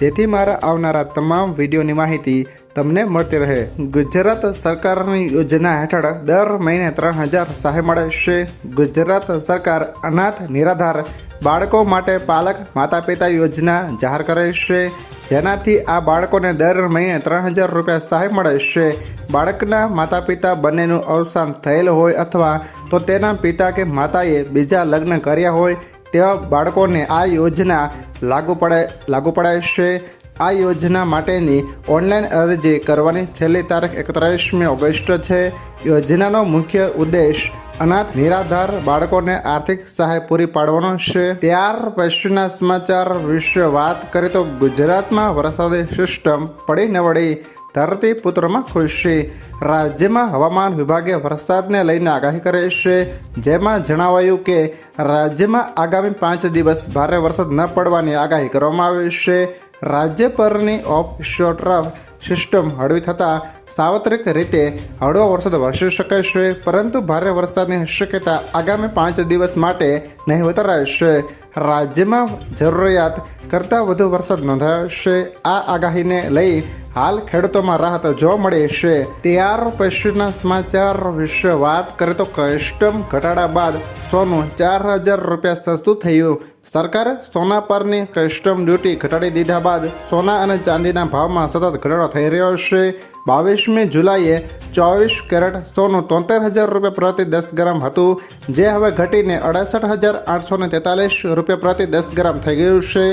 જેથી મારા આવનારા તમામ વિડીયોની માહિતી તમને મળતી રહે. ગુજરાત સરકારની યોજના હેઠળ દર મહિને ત્રણ હજાર સહાય મળે છે. ગુજરાત સરકાર અનાથ, નિરાધાર બાળકો માટે પાલક માતા પિતા યોજના જાહેર કરે છે. જેનાથી આ બાળકોને દર મહિને ત્રણ હજાર રૂપિયા સહાય મળે છે. બાળકના માતા પિતા બંનેનું અવસાન થયેલ હોય અથવા તો તેના પિતા કે માતાએ બીજા લગ્ન કર્યા હોય તેવા બાળકોને આ યોજના લાગુ પડાય લાગુ પડાશે આ યોજના માટેની ઓનલાઈન અરજી કરવાની છેલ્લી તારીખ એકત્રીસમી ઓગસ્ટ છે. યોજનાનો મુખ્ય ઉદ્દેશ અનાથ, નિરાધાર બાળકોને આર્થિક સહાય પૂરી પાડવાનો છે. ત્યાર પછીના સમાચાર વિશે વાત કરીએ તો ગુજરાતમાં વરસાદી સિસ્ટમ પડી નવડી ધરતી પુત્રમાં છે. રાજ્યમાં હવામાન વિભાગે વરસાદને લઈને આગાહી કરી છે. જેમાં જણાવાયું કે રાજ્યમાં આગામી પાંચ દિવસ ભારે વરસાદ ન પડવાની આગાહી કરવામાં આવી છે. રાજ્ય પરની ઓફ શોર સિસ્ટમ હળવી થતાં સાર્વત્રિક રીતે હળવો વરસાદ વરસી શકે છે, પરંતુ ભારે વરસાદની શક્યતા આગામી પાંચ દિવસ માટે નહીવત રહેશે રાજ્યમાં જરૂરિયાત કરતાં વધુ વરસાદ નોંધાયો છે. આ આગાહીને લઈ હાલ ખેડૂતોમાં રાહત જોવા મળી છે, ત્યાર પછીના સમાચાર વિશે વાત કરીએ તો કસ્ટમ ઘટાડા બાદ સોનું ચાર હજાર રૂપિયા સસ્તું થયું. સરકારે સોના પરની કસ્ટમ ડ્યુટી ઘટાડી દીધા બાદ સોના અને ચાંદીના ભાવમાં સતત ઘટાડો થઈ રહ્યો છે. બાવીસમી જુલાઈએ ચોવીસ કેરેટ સોનું તોતેર હજાર રૂપિયા પ્રતિ દસ ગ્રામ હતું, જે હવે ઘટીને અડસઠ હજાર આઠસો તેતાલીસ રૂપિયા પ્રતિ દસ ગ્રામ થઈ ગયું છે.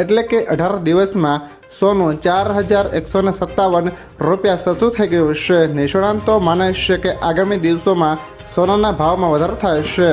એટલે કે અઢાર દિવસમાં સોનું ચાર હજાર એકસો ને સત્તાવન રૂપિયા સસ્તું થઈ ગયું છે. નિષ્ણાંતો માને છે કે આગામી દિવસોમાં સોનાના ભાવમાં વધારો થાય છે.